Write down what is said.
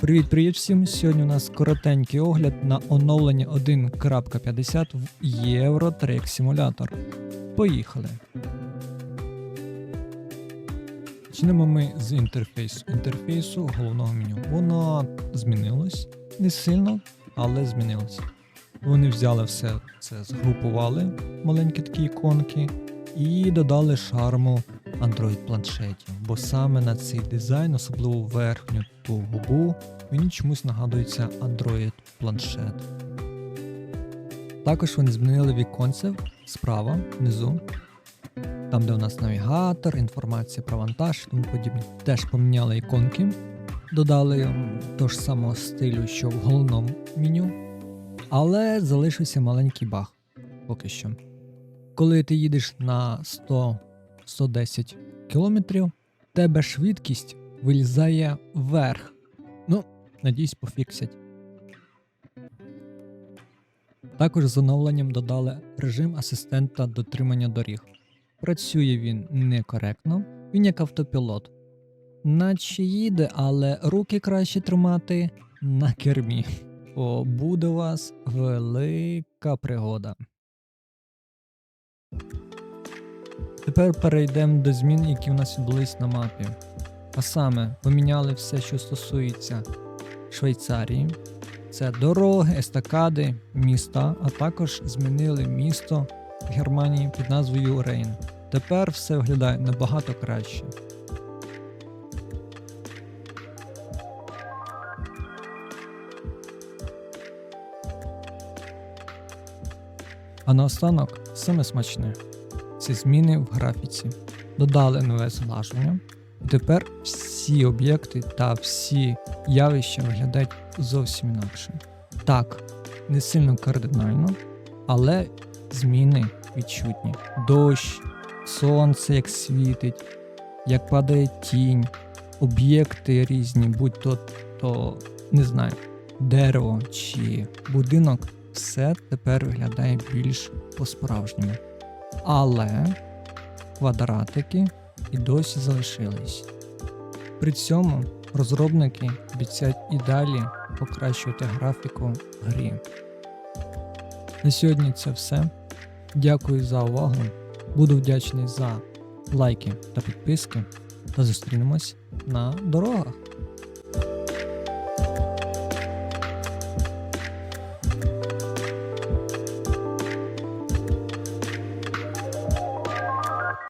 Привіт-привіт всім! Сьогодні у нас коротенький огляд на оновлення 1.50 в Track Simulator. Поїхали! Почнемо ми з інтерфейсу. Інтерфейсу головного меню. Воно змінилось не сильно, але змінилось. Вони взяли все це, згрупували маленькі такі іконки і додали шарму Android планшетів. Бо саме на цей дизайн, особливо верхню ту губу, мені чомусь нагадується Android планшет. Також вони змінили віконце справа, внизу, там, де у нас навігатор, інформація про вантаж і тому подібне. Теж поміняли іконки, додали того ж самого стилю, що в головному меню. Але залишився маленький баг поки що. Коли ти їдеш на 100-110 км, тебе швидкість вилізає вверх. Ну, надіюсь, пофіксять. Також з оновленням додали режим асистента дотримання доріг. Працює він некоректно, він як автопілот. Наче їде, але руки краще тримати на кермі. О, буде у вас велика пригода. Тепер перейдемо до змін, які в нас відбулись на мапі. А саме поміняли все, що стосується Швейцарії. Це дороги, естакади, міста, а також змінили місто Германії під назвою Рейн. Тепер все виглядає набагато краще. А наостанок саме смачне це зміни в графіці. Додали нове. І тепер всі об'єкти та всі явища виглядають зовсім інакше. Так, не сильно кардинально, але зміни відчутні. Дощ, сонце як світить, як падає тінь, об'єкти різні, будь то, то не знаю, дерево чи будинок, все тепер виглядає більш по-справжньому. Але квадратики і досі залишились. При цьому розробники обіцяють і далі покращувати графіку грі. На сьогодні це все. Дякую за увагу. Буду вдячний за лайки та підписки. Та зустрінемось на дорогах.